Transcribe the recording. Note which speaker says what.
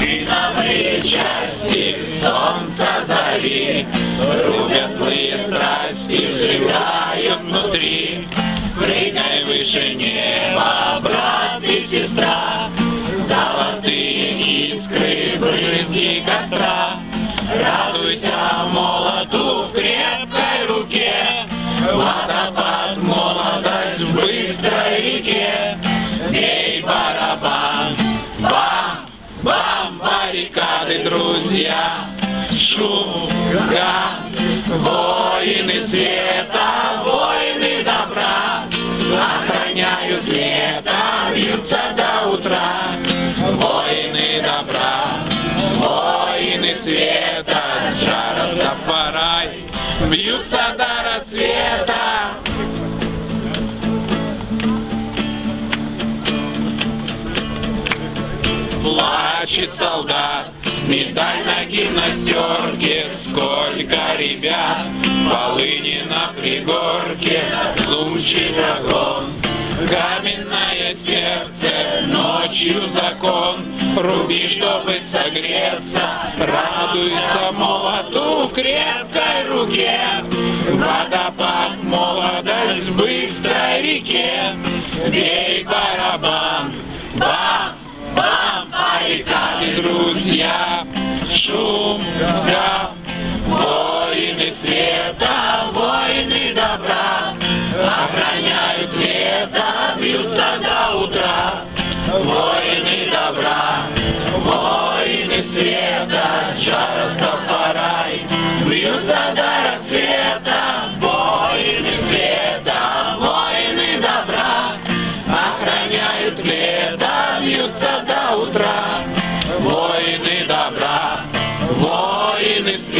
Speaker 1: Иные части солнца зари бам, баррикады, друзья. Шум, гам, воины света, воины добра. Охраняют лето, бьются до утра. Воины добра, воины света. Жара Растафарай, бьются до рассвета плачет солдат, Медаль на гимнастерке, сколько ребят, Полыни на пригорке, лучи огонь. Каменное сердце, ночью закон, Руби, чтобы согреться, радуйся молоту в крепкой руке. Водопад молодость в быстрой реке, Бей, борь, Maria, chuva. me